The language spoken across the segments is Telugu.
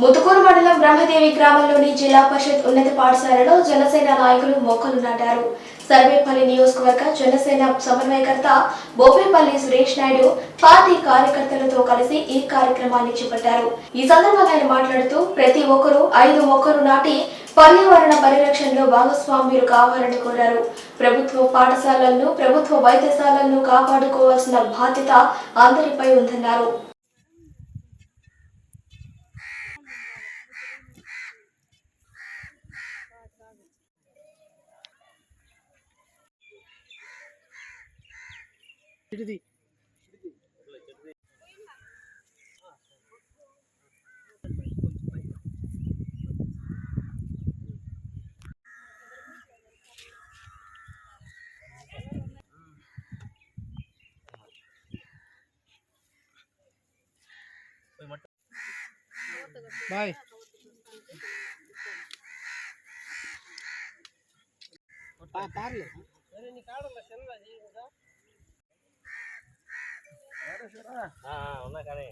ముతుకూరు మండలం బ్రహ్మదేవి గ్రామంలోని జిల్లా పరిషత్ ఉన్నత పాఠశాలలో జనసేన నాయకులు మొక్కలు నాటారు. సర్వేపల్లి నియోజకవర్గ జనసేన సమన్వయకర్త బోపేపల్లి సురేష్ నాయుడు పార్టీ కార్యకర్తలతో కలిసి ఈ కార్యక్రమాన్ని చేపట్టారు. ఈ సందర్భంగా ఆయన మాట్లాడుతూ ప్రతి ఒక్కరూ ఐదు మొక్కలు నాటి పర్యావరణ పరిరక్షణలో భాగస్వామ్యులు కావాలని కోరారు. ప్రభుత్వ పాఠశాలలను ప్రభుత్వ వైద్యశాలలను కాపాడుకోవాల్సిన బాధ్యత అందరిపై ఉందన్నారు. விடுதி பாய். பாருங்க. நீ காடல செல்வா நீங்க ఉన్నా కానీ.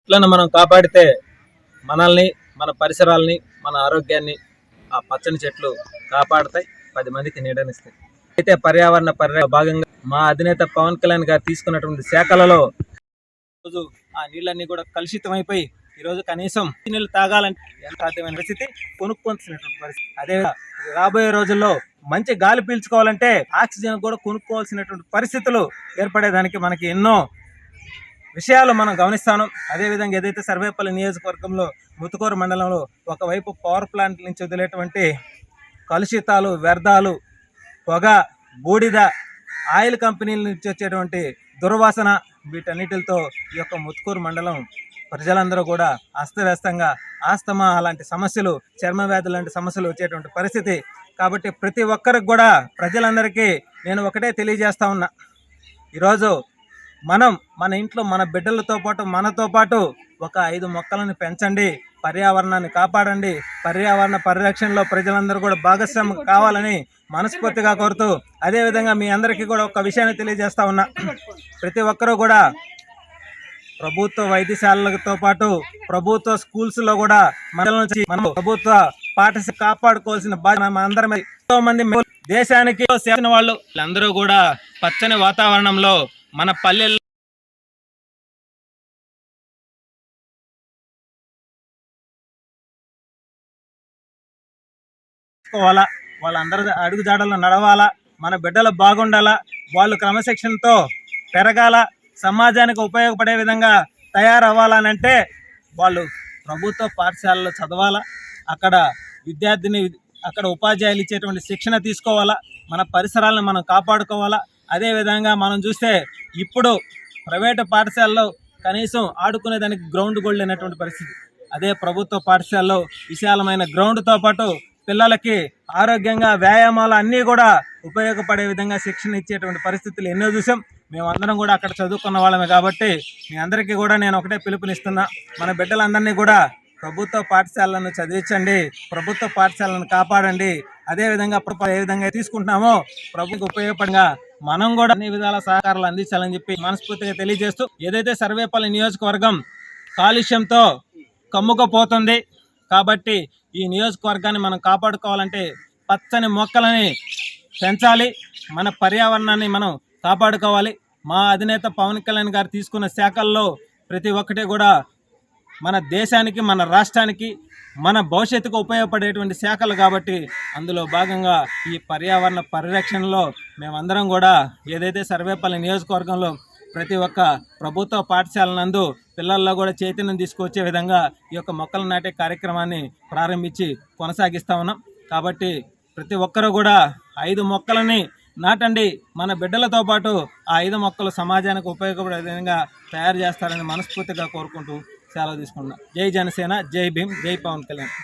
ఇట్లను మనం కాపాడితే మనల్ని మన పరిసరాల్ని మన ఆరోగ్యాన్ని ఆ పచ్చని చెట్లు కాపాడతాయి పది మందికి నీడనిస్తాయి. అయితే పర్యావరణ పర్య భాగంగా మా అధినేత పవన్ కళ్యాణ్ గారు తీసుకున్నటువంటి శాఖలలో రోజు ఆ నీళ్ళన్నీ కూడా కలుషితమైపోయి ఈరోజు కనీసం నీళ్ళు తాగాలంటే సాధ్యమైన పరిస్థితి? కొనుక్కోవాల్సినటువంటి పరిస్థితి. అదే రాబోయే రోజుల్లో మంచి గాలి పీల్చుకోవాలంటే ఆక్సిజన్ కూడా కొనుక్కోవాల్సినటువంటి పరిస్థితులు ఏర్పడేదానికి మనకి ఎన్నో విషయాలు మనం గమనిస్తాను. అదేవిధంగా ఏదైతే సర్వేపల్లి నియోజకవర్గంలో ముతుకూరు మండలంలో ఒకవైపు పవర్ ప్లాంట్ నుంచి వదిలేటువంటి కలుషితాలు వ్యర్థాలు పొగ బూడిద ఆయిల్ కంపెనీల నుంచి వచ్చేటువంటి దుర్వాసన వీటన్నిటితో ఈ యొక్క ముత్కూరు మండలం ప్రజలందరూ కూడా అస్తవ్యస్తంగా ఆస్తమా అలాంటి సమస్యలు చర్మ వ్యాధులు లాంటి సమస్యలు వచ్చేటువంటి పరిస్థితి. కాబట్టి ప్రతి ఒక్కరికి కూడా ప్రజలందరికీ నేను ఒకటే తెలియజేస్తా ఉన్నా. ఈరోజు మనం మన ఇంట్లో మన బిడ్డలతో పాటు మనతో పాటు ఒక ఐదు మొక్కలను పెంచండి. పర్యావరణాన్ని కాపాడండి. పర్యావరణ పరిరక్షణలో ప్రజలందరూ కూడా భాగస్వామ్యం కావాలని మనస్ఫూర్తిగా కోరుతూ అదేవిధంగా మీ అందరికీ కూడా ఒక విషయాన్ని తెలియజేస్తా ఉన్నా. ప్రతి ఒక్కరూ కూడా ప్రభుత్వ వైద్యశాలలతో పాటు ప్రభుత్వ స్కూల్స్లో కూడా మన నుంచి మనం ప్రభుత్వ పాఠశాల కాపాడుకోవాల్సిన బాధ్యత మన మీద. ఎంతో మంది దేశానికి సేవ వాళ్ళు వీళ్ళందరూ కూడా పచ్చని వాతావరణంలో మన పల్లెల్లో చేసుకోవాలా వాళ్ళందరి అడుగు నడవాలా? మన బిడ్డలు బాగుండాలా? వాళ్ళు క్రమశిక్షణతో పెరగాల? సమాజానికి ఉపయోగపడే విధంగా తయారవ్వాలనంటే వాళ్ళు ప్రభుత్వ పాఠశాలలో చదవాలా? అక్కడ విద్యార్థిని అక్కడ ఉపాధ్యాయులు ఇచ్చేటువంటి శిక్షణ తీసుకోవాలా? మన పరిసరాలను మనం కాపాడుకోవాలా? అదేవిధంగా మనం చూస్తే ఇప్పుడు ప్రైవేటు పాఠశాలలో కనీసం ఆడుకునే దానికి గ్రౌండ్ కూడా లేనటువంటి పరిస్థితి. అదే ప్రభుత్వ పాఠశాలలో విశాలమైన గ్రౌండ్తో పాటు పిల్లలకి ఆరోగ్యంగా వ్యాయామాలు అన్నీ కూడా ఉపయోగపడే విధంగా శిక్షణ ఇచ్చేటువంటి పరిస్థితులు ఎన్నో చూసాం. మేమందరం కూడా అక్కడ చదువుకున్న వాళ్ళమే కాబట్టి మీ అందరికీ కూడా నేను ఒకటే పిలుపునిస్తున్నా. మన బిడ్డలందరినీ కూడా ప్రభుత్వ పాఠశాలను చదివించండి ప్రభుత్వ పాఠశాలను కాపాడండి. అదేవిధంగా ప్రభుత్వం ఏ విధంగా తీసుకుంటున్నామో ప్రభుత్వకు ఉపయోగపడంగా మనం కూడా అన్ని విధాల సహకారాలు అందించాలని చెప్పి మనస్ఫూర్తిగా తెలియజేస్తూ ఏదైతే సర్వేపల్లి నియోజకవర్గం కాలుష్యంతో కమ్ముకపోతుంది కాబట్టి ఈ నియోజకవర్గాన్ని మనం కాపాడుకోవాలంటే పచ్చని మొక్కలని పెంచాలి. మన పర్యావరణాన్ని మనం కాపాడుకోవాలి. మా అధినేత పవన్ కళ్యాణ్ గారు తీసుకున్న శాఖల్లో ప్రతి ఒక్కటి కూడా మన దేశానికి మన రాష్ట్రానికి మన భవిష్యత్తుకు ఉపయోగపడేటువంటి శాఖలు కాబట్టి అందులో భాగంగా ఈ పర్యావరణ పరిరక్షణలో మేమందరం కూడా ఏదైతే సర్వేపల్లి నియోజకవర్గంలో ప్రతి ఒక్క ప్రభుత్వ పాఠశాల నందు పిల్లల్లో కూడా చైతన్యం తీసుకొచ్చే విధంగా ఈ యొక్క మొక్కలు నాటే కార్యక్రమాన్ని ప్రారంభించి కొనసాగిస్తా ఉన్నాం. కాబట్టి ప్రతి ఒక్కరూ కూడా ఐదు మొక్కలని నాటండి. మన బిడ్డలతో పాటు ఆ ఐదు మొక్కలు సమాజానికి ఉపయోగపడే విధంగా తయారు చేస్తారని మనస్ఫూర్తిగా కోరుకుంటూ సెలవు తీసుకుంటున్నాం. జై జనసేన జై భీమ్ జై పవన్ కళ్యాణ్.